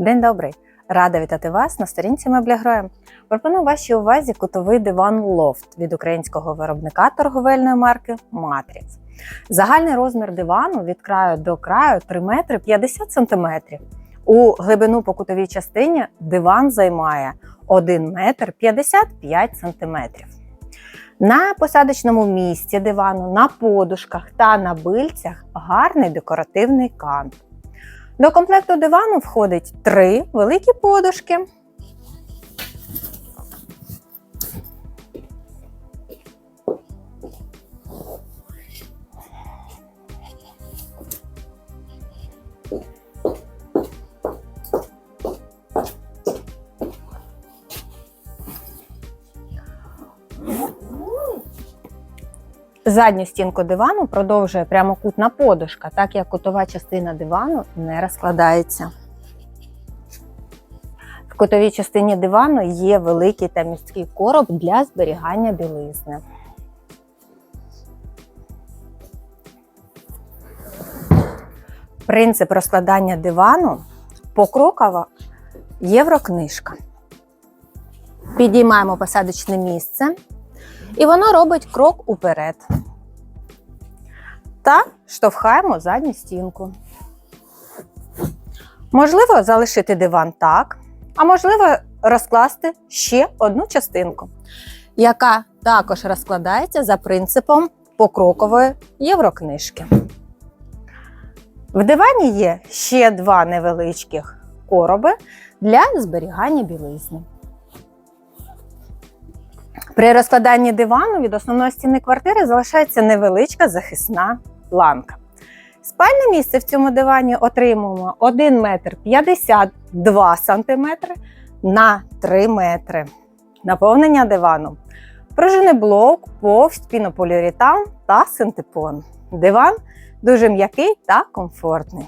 День добрий! Рада вітати вас на сторінці Мебля Гроєм. Пропоную вашій увазі кутовий диван Лофт від українського виробника торговельної марки Matrix. Загальний розмір дивану від краю до краю 3 метри 50 сантиметрів. У глибину по кутовій частині диван займає 1 метр 55 сантиметрів. На посадочному місці дивану, на подушках та на бильцях гарний декоративний кант. До комплекту дивану входить три великі подушки. Задню стінку дивану продовжує прямокутна подушка, так як кутова частина дивану не розкладається. В кутовій частині дивану є великий та місткий короб для зберігання білизни. Принцип розкладання дивану покрокова єврокнижка. Підіймаємо посадочне місце, і воно робить крок уперед. Та штовхаємо задню стінку. Можливо, залишити диван так, а можливо, розкласти ще одну частинку, яка також розкладається за принципом покрокової єврокнижки. В дивані є ще два невеличких короби для зберігання білизни. При розкладанні дивану від основної стіни квартири залишається невеличка захисна ланка. Спальне місце в цьому дивані отримуємо 1 метр 52 сантиметри на 3 метри. Наповнення дивану. Пружинний блок, повсть, пінополіуретан та синтепон. Диван дуже м'який та комфортний.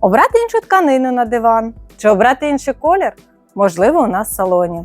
Обрати іншу тканину на диван чи обрати інший колір можливо у нас в салоні.